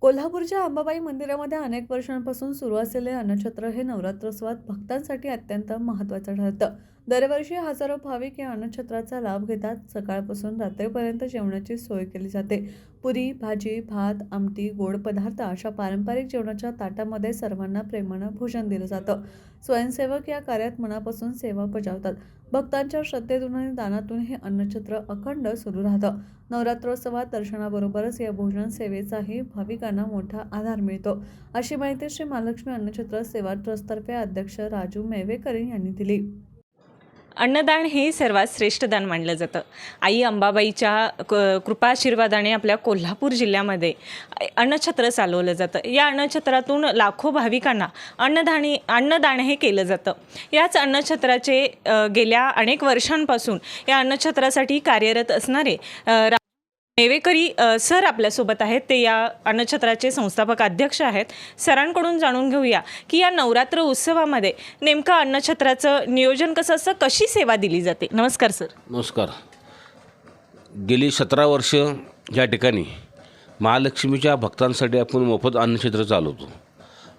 कोल्हापूरच्या अंबाबाई मंदिरामध्ये अनेक वर्षांपासून सुरू असलेले अन्नछत्र हे नवरात्रोत्सवात भक्तांसाठी अत्यंत महत्त्वाचं ठरतं. दरवर्षी हजारो भाविक या अन्नछत्राचा लाभ घेतात. सकाळपासून रात्रीपर्यंत जेवणाची सोय केली जाते. पुरी भाजी भात आमटी गोड पदार्थ अशा पारंपरिक जेवणाच्या ताटामध्ये सर्वांना प्रेमानं भोजन दिलं जातं. स्वयंसेवक या कार्यात मनापासून सेवा बजावतात. भक्तांच्या श्रद्धेतून आणि दानातून हे अन्नछत्र अखंड सुरू राहतं. नवरात्रोत्सवात दर्शनाबरोबरच या भोजन सेवेचाही भाविकांना मोठा आधार मिळतो. अशी माहिती श्री महालक्ष्मी अन्नछत्र सेवा ट्रस्टतर्फे अध्यक्ष राजू मेवेकर यांनी दिली. अन्नदान हे सर्वात श्रेष्ठ दान मानलं जातं. आई अंबाबाईच्या क कृपाशीर्वादाने आपल्या कोल्हापूर जिल्ह्यामध्ये अन्नछत्र चालवलं जातं. या अन्नछत्रातून लाखो भाविकांना अन्नदानी अन्नदान हे केलं जातं. याच अन्नछत्राचे गेल्या अनेक वर्षांपासून या अन्नछत्रासाठी कार्यरत असणारे नेवेकरी सर आपल्यासोबत आहेत. ते या अन्नछत्राचे संस्थापक अध्यक्ष आहेत. सरांकडून जाणून घेऊया की या नवरात्र उत्सवामध्ये नेमकं अन्नछत्राचं नियोजन कसं असतं? कशी सेवा दिली जाते? नमस्कार सर. नमस्कार. गेली सतरा वर्ष या ठिकाणी महालक्ष्मीच्या भक्तांसाठी आपण मोफत अन्नक्षेत्र चालवतो.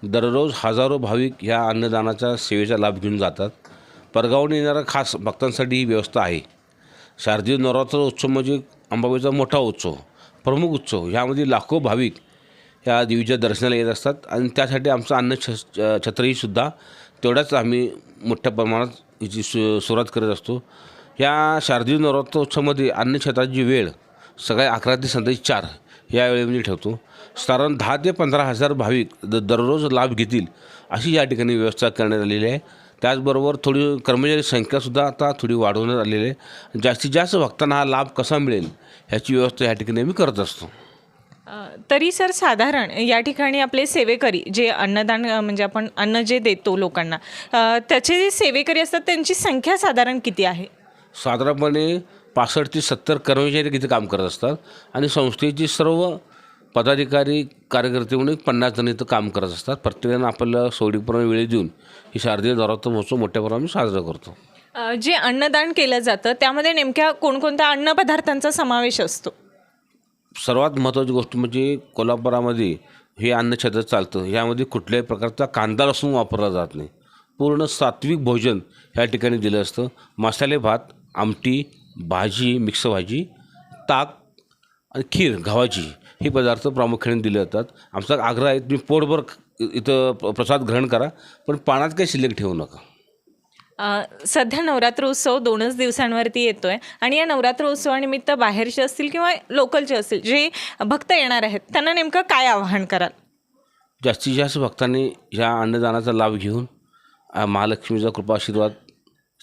दररोज हजारो भाविक ह्या अन्नदानाच्या सेवेचा लाभ घेऊन जातात. परगावून येणारा खास भक्तांसाठी ही व्यवस्था आहे. शारदीय नवरात्र उत्सव म्हणजे अंबाबाईचा मोठा उत्सव प्रमुख उत्सव ह्यामध्ये लाखो भाविक या देवीच्या दर्शनाला येत असतात. आणि त्यासाठी आमचं अन्न छ सुद्धा तेवढ्याच आम्ही मोठ्या प्रमाणात हिची सु सुरुवात करत असतो. या शारदीय नवरात्रोत्सवामध्ये अन्नछत्राची वेळ सकाळी अकरा ते संध्याकाळी चार या वेळेमध्ये म्हणजे ठेवतो. साधारण दहा ते पंधरा हजार भाविक द दररोज लाभ घेतील अशी या ठिकाणी व्यवस्था करण्यात आलेली आहे. त्याचबरोबर थोडी कर्मचारी संख्यासुद्धा आता थोडी वाढवण्यात आलेली आहे. जास्तीत जास्त भक्तांना हा लाभ कसा मिळेल ह्याची व्यवस्था या ठिकाणी आम्ही करत असतो. तरी सर साधारण या ठिकाणी आपले सेवेकरी जे अन्नदान म्हणजे आपण अन्न जे देतो लोकांना त्याचे जे सेवेकरी असतात त्यांची संख्या साधारण किती आहे? साधारणपणे पासष्ट ते सत्तर कर्मचारी तिथे काम करत असतात आणि संस्थेची सर्व पदाधिकारी कार्यकर्ते म्हणून एक पन्नास जण इथं काम करत असतात. प्रत्येकानं आपल्याला सोडीप्रमाणे वेळ देऊन ही शारदीय नवरात्र महोत्सव मोठ्या प्रमाणात साजरा करतो. अ, जे अन्नदान केलं जातं त्यामध्ये नेमक्या कोणकोणत्या अन्नपदार्थांचा समावेश असतो? सर्वात महत्त्वाची गोष्ट म्हणजे कोल्हापुरामध्ये हे अन्नछत्र चालतं. यामध्ये कुठल्याही प्रकारचा कांदा लसूण वापरला जात नाही. पूर्ण सात्विक भोजन ह्या ठिकाणी दिलं असतं. मसाले भात आमटी भाजी मिक्स भाजी ताक आणि खीर गव्हाची. हे पदार्थ प्रामुख्याने दिले जातात. आमचा आग्रह आहे तुम्ही पोटभर इथं प्र- प्रसाद ग्रहण करा पण पाण्यात काही शिल्लक ठेवू नका. सध्या नवरात्र उत्सव दोनच दिवसांवरती येतो आहे आणि या नवरात्र उत्सवानिमित्त बाहेरचे असतील किंवा लोकलचे असतील जे भक्त येणार आहेत त्यांना नेमकं काय आवाहन कराल? जास्तीत जास्त भक्तांनी ह्या अन्नदानाचा लाभ घेऊन महालक्ष्मीचा कृपाशीर्वाद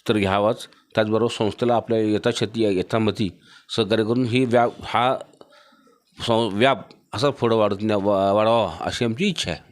तर घ्यावाच. त्याचबरोबर संस्थेला आपल्या यथाशती यथामती सहकार्य करून ही व्याप हा व्याप असा पुढं वाढत न्या- वा- वाढवावा अशी आमची इच्छा आहे